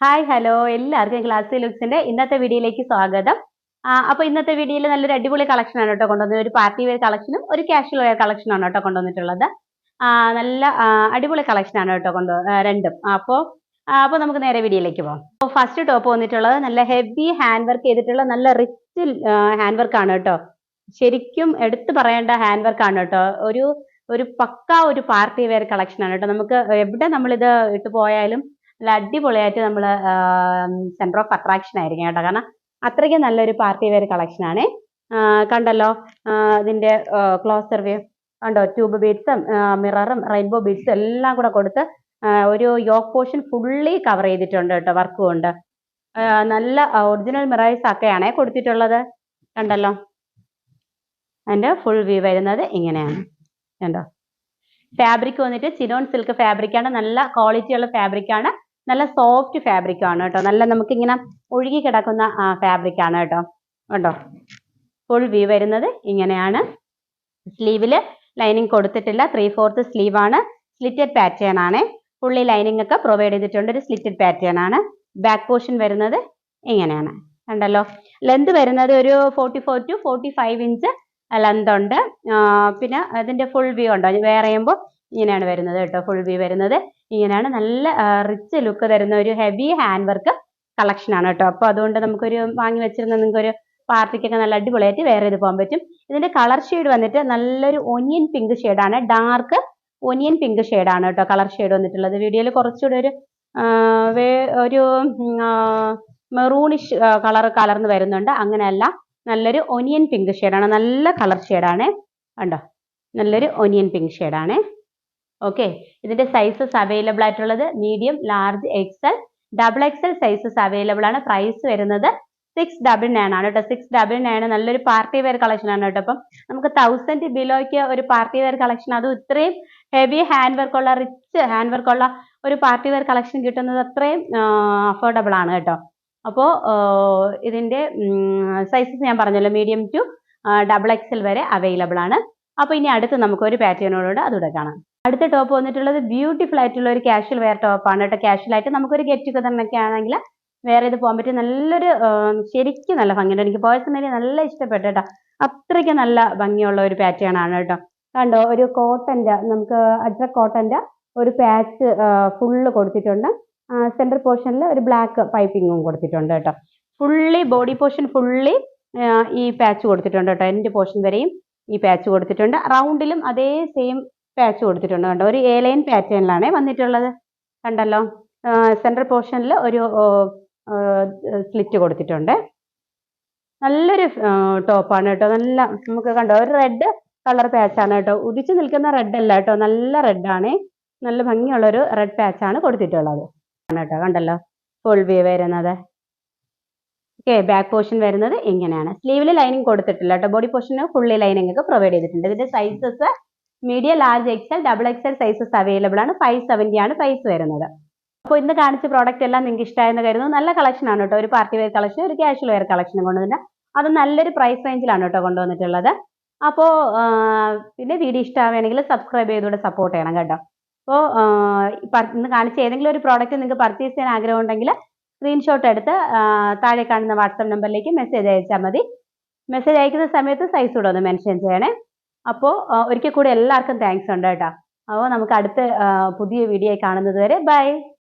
Hi hello എല്ലാവർക്കും class ലുക്സിന്റെ ഇന്നത്തെ വീഡിയോയിലേക്ക് സ്വാഗതം. അപ്പോൾ അപ്പൊ ഇന്നത്തെ വീഡിയോയിൽ നല്ലൊരു അടിപൊളി കളക്ഷൻ ആണ് കേട്ടോ കൊണ്ടുവന്നത്. ഒരു പാർട്ടി വെയർ കളക്ഷനും ഒരു കാഷ്വൽ വെയർ കളക്ഷനും ആണ് കേട്ടോ കൊണ്ടുവന്നിട്ടുള്ളത്. നല്ല അടിപൊളി കളക്ഷൻ ആണ് കേട്ടോ കൊണ്ടു രണ്ടും. അപ്പോൾ അപ്പോൾ നമുക്ക് നേരെ വീഡിയോയിലേക്ക് പോകാം. അപ്പോൾ ഫസ്റ്റ് ടോപ്പ് വന്നിട്ടുള്ളത് നല്ല ഹെവി ഹാൻഡ് വർക്ക് ചെയ്തിട്ടുള്ള നല്ല റിച്ച് ഹാൻഡ് വർക്ക് ആണ് കേട്ടോ. ശരിക്കും എടുത്തു പറയേണ്ട ഹാൻഡ് വർക്ക് ആണ് കേട്ടോ. ഒരു ഒരു പക്ക ഒരു പാർട്ടി വെയർ കളക്ഷൻ ആണ് കേട്ടോ. നമുക്ക് എവിടെ നമ്മളിത് ഇട്ട് പോയാലും നല്ല അടിപൊളിയായിട്ട് നമ്മൾ സെന്റർ ഓഫ് അട്രാക്ഷൻ ആയിരിക്കും കേട്ടോ. കാരണം അത്രയ്ക്ക് നല്ലൊരു പാർട്ടി വെയർ കളക്ഷൻ ആണ്. കണ്ടല്ലോ ഇതിന്റെ ക്ലോസർ വ്യൂ കണ്ടോ ട്യൂബ് ബീഡ്സും മിററും റെയിൻബോ ബീഡ്സും എല്ലാം കൂടെ കൊടുത്ത് ഒരു യോക്ക് പോർഷൻ ഫുള്ളി കവർ ചെയ്തിട്ടുണ്ട് കേട്ടോ വർക്കും ഉണ്ട് നല്ല ഒറിജിനൽ മിറേഴ്സ് ഒക്കെയാണ് കൊടുത്തിട്ടുള്ളത്. കണ്ടല്ലോ. അതിന്റെ ഫുൾ വ്യൂ വരുന്നത് ഇങ്ങനെയാണ്. കണ്ടോ? ഫാബ്രിക് വന്നിട്ട് ചിനോൺ സിൽക്ക് ഫാബ്രിക് ആണ്. നല്ല ക്വാളിറ്റി ഉള്ള ഫാബ്രിക് ആണ്. നല്ല സോഫ്റ്റ് ഫാബ്രിക് ആണ് കേട്ടോ. നല്ല നമുക്ക് ഇങ്ങനെ ഒഴുകി കിടക്കുന്ന ഫാബ്രിക് ആണ് കേട്ടോ. കണ്ടോ? ഫുൾ വ്യൂ വരുന്നത് ഇങ്ങനെയാണ്. സ്ലീവിൽ ലൈനിങ് കൊടുത്തിട്ടില്ല. ത്രീ ഫോർത്ത് സ്ലീവ് ആണ്. സ്ലിറ്റഡ് പാറ്റേൺ ആണ്. ഫുള്ളി ലൈനിങ് ഒക്കെ പ്രൊവൈഡ് ചെയ്തിട്ടുണ്ട്. ഒരു സ്ലിറ്റഡ് പാറ്റേൺ ആണ്. ബാക്ക് പോർഷൻ വരുന്നത് ഇങ്ങനെയാണ്. കണ്ടല്ലോ? ലെന്ത് വരുന്നത് ഒരു forty four to forty five inch length ഉണ്ട് പിന്നെ അതിന്റെ ഫുൾ വ്യൂ ഉണ്ടോ? വേറെ ചെയ്യുമ്പോൾ ഇങ്ങനെയാണ് വരുന്നത് കേട്ടോ ഫുൾ വ്യൂ വരുന്നത്. ഇങ്ങനെയാണ് നല്ല റിച്ച് ലുക്ക് തരുന്ന ഒരു ഹെവി ഹാൻഡ് വർക്ക് ആണ് കേട്ടോ. അപ്പോൾ അതുകൊണ്ട് നമുക്കൊരു വാങ്ങി വെച്ചിരുന്ന നിങ്ങൾക്ക് ഒരു പാർട്ടിക്കൊക്കെ നല്ല അടിപൊളിയായിട്ട് വേറെ ചെയ്ത് പോകാൻ പറ്റും. ഇതിന്റെ കളർ ഷെയ്ഡ് വന്നിട്ട് നല്ലൊരു ഒനിയൻ പിങ്ക് ആണ് ഡാർക്ക് ഒനിയൻ പിങ്ക് ആണ് കേട്ടോ കളർ ഷെയ്ഡ് വന്നിട്ടുള്ളത്. വീഡിയോയിൽ കുറച്ചുകൂടെ ഒരു വേ- ഒരു മെറൂണിഷ് കളർ കലർന്ന് വരുന്നുണ്ട്. അങ്ങനെയല്ല നല്ലൊരു ഒനിയൻ പിങ്ക് ആണ് നല്ല കളർ ഷെയ്ഡാണ് കണ്ടോ? നല്ലൊരു ഒനിയൻ പിങ്ക് ഷെയ്ഡാണ് ഓക്കെ ഇതിന്റെ സൈസസ് അവൈലബിൾ ആയിട്ടുള്ളത് medium large XL double XL sizes available ആണ്. പ്രൈസ് വരുന്നത് സിക്സ് ഡബിൾ നയൻ ആണ് കേട്ടോ. സിക്സ് ഡബിൾ നയൻ നല്ലൊരു പാർട്ടി വെയർ കളക്ഷൻ ആണ് കേട്ടോ. അപ്പം നമുക്ക് തൗസൻഡ് ബിലോയ്ക്ക് ഒരു പാർട്ടി വെയർ കളക്ഷൻ അതും ഇത്രയും ഹെവി ഹാൻഡ് വർക്ക് ഉള്ള റിച്ച് ഹാൻഡ് വർക്ക് ഉള്ള ഒരു പാർട്ടി വെയർ കളക്ഷൻ കിട്ടുന്നത് അത്രയും അഫോർഡബിൾ ആണ് കേട്ടോ. അപ്പോൾ ഇതിന്റെ സൈസസ് ഞാൻ പറഞ്ഞല്ലോ. മീഡിയം ടു ഡബിൾ എക്സൽ വരെ അവൈലബിൾ ആണ്. അപ്പോൾ ഇനി അടുത്ത് നമുക്ക് ഒരു പാറ്റേണോടുകൂടെ അതുകൂടെ കാണാം. അടുത്ത ടോപ്പ് വന്നിട്ടുള്ളത് ബ്യൂട്ടിഫുൾ ആയിട്ടുള്ള ഒരു കാഷ്വൽ വെയർ ടോപ്പാണ് കേട്ടോ. കാഷ്വൽ ആയിട്ട് നമുക്കൊരു ഗെറ്റ് ടുഗദറിനൊക്കെ ആണെങ്കിൽ വേറെ ഇത് പോകാൻ പറ്റിയ നല്ലൊരു ശരിക്കും നല്ല ഭംഗിയുണ്ട്. എനിക്ക് പേഴ്സണലി നല്ല ഇഷ്ടപ്പെട്ടു കേട്ടോ. അത്രയ്ക്ക് നല്ല ഭംഗിയുള്ള ഒരു പാറ്റേൺ ആണ് കേട്ടോ. കണ്ടോ ഒരു കോട്ടന്റെ നമുക്ക് അജ്ര കോട്ടന്റെ ഒരു പാച്ച് ഫുള്ള് കൊടുത്തിട്ടുണ്ട്. സെന്റർ പോർഷനിൽ ഒരു ബ്ലാക്ക് പൈപ്പിങ്ങും കൊടുത്തിട്ടുണ്ട് കേട്ടോ. ഫുള്ളി ബോഡി പോർഷൻ ഫുള്ളി ഈ പാച്ച് കൊടുത്തിട്ടുണ്ട് കേട്ടോ. എന്റെ പോർഷൻ വരെയും ഈ പാച്ച് കൊടുത്തിട്ടുണ്ട്. റൗണ്ടിലും അതേ സെയിം പാച്ച് കൊടുത്തിട്ടുണ്ട് കണ്ടോ? ഒരു എ ലൈൻ പാറ്റേണിലാണ് വന്നിട്ടുള്ളത്. കണ്ടല്ലോ? സെൻട്രൽ പോർഷനിൽ ഒരു സ്ലിറ്റ് കൊടുത്തിട്ടുണ്ട്. നല്ലൊരു ടോപ്പാണ് കേട്ടോ. നല്ല നമുക്ക് കണ്ടോ? ഒരു റെഡ് കളർ പാച്ചാണ് കേട്ടോ. ഉദിച്ചു നിൽക്കുന്ന റെഡ് അല്ല കേട്ടോ. നല്ല റെഡാണ് നല്ല ഭംഗിയുള്ളൊരു റെഡ് പാച്ചാണ് കൊടുത്തിട്ടുള്ളത്. കേട്ടോ. കണ്ടല്ലോ? ഫുൾ വ്യൂ വരുന്നത്. ഓക്കെ ബാക്ക് പോർഷൻ വരുന്നത് ഇങ്ങനെയാണ്. സ്ലീവിൽ ലൈനിങ് കൊടുത്തിട്ടില്ല കേട്ടോ. ബോഡി പോർഷന് ഫുള്ളി ലൈനിങ് ഒക്കെ പ്രൊവൈഡ് ചെയ്തിട്ടുണ്ട്. ഇതിന്റെ sizes medium large XL double XL sizes available ആണ്. ഫൈവ് സെവന്റി ആണ് പ്രൈസ് വരുന്നത്. അപ്പോൾ ഇന്ന് കാണിച്ച പ്രോഡക്റ്റ് എല്ലാം നിങ്ങൾക്ക് ഇഷ്ടമായെന്ന് കരുതുന്നു. നല്ല കളക്ഷൻ ആണ് കേട്ടോ. ഒരു പാർട്ടി വെയർ കളക്ഷൻ ഒരു കാഷ്വൽ വെയർ കളക്ഷനും കൊണ്ടുവന്നിട്ട്. അത് നല്ലൊരു പ്രൈസ് റേഞ്ചിലാണ് കേട്ടോ കൊണ്ടുവന്നിട്ടുള്ളത്. അപ്പോൾ പിന്നെ വീഡിയോ ഇഷ്ടമാവുകയാണെങ്കിൽ സബ്സ്ക്രൈബ് ചെയ്തുകൂടെ സപ്പോർട്ട് ചെയ്യണം കേട്ടോ. അപ്പോൾ ഇന്ന് കാണിച്ച ഏതെങ്കിലും ഒരു പ്രോഡക്റ്റ് നിങ്ങൾക്ക് പർച്ചേസ് ചെയ്യാൻ ആഗ്രഹം ഉണ്ടെങ്കിൽ സ്ക്രീൻഷോട്ട് എടുത്ത് താഴെ കാണുന്ന വാട്സപ്പ് നമ്പറിലേക്ക് മെസ്സേജ് അയച്ചാൽ മതി. മെസ്സേജ് അയക്കുന്ന സമയത്ത് സൈസ് കൂടെ ഒന്ന് മെൻഷൻ ചെയ്യണേ. അപ്പോൾ ഒരിക്കൽ കൂടി എല്ലാവർക്കും താങ്ക്സ് ഉണ്ട് കേട്ടോ. അപ്പോൾ നമുക്ക് അടുത്ത പുതിയ വീഡിയോ കാണുന്നത് വരെ ബൈ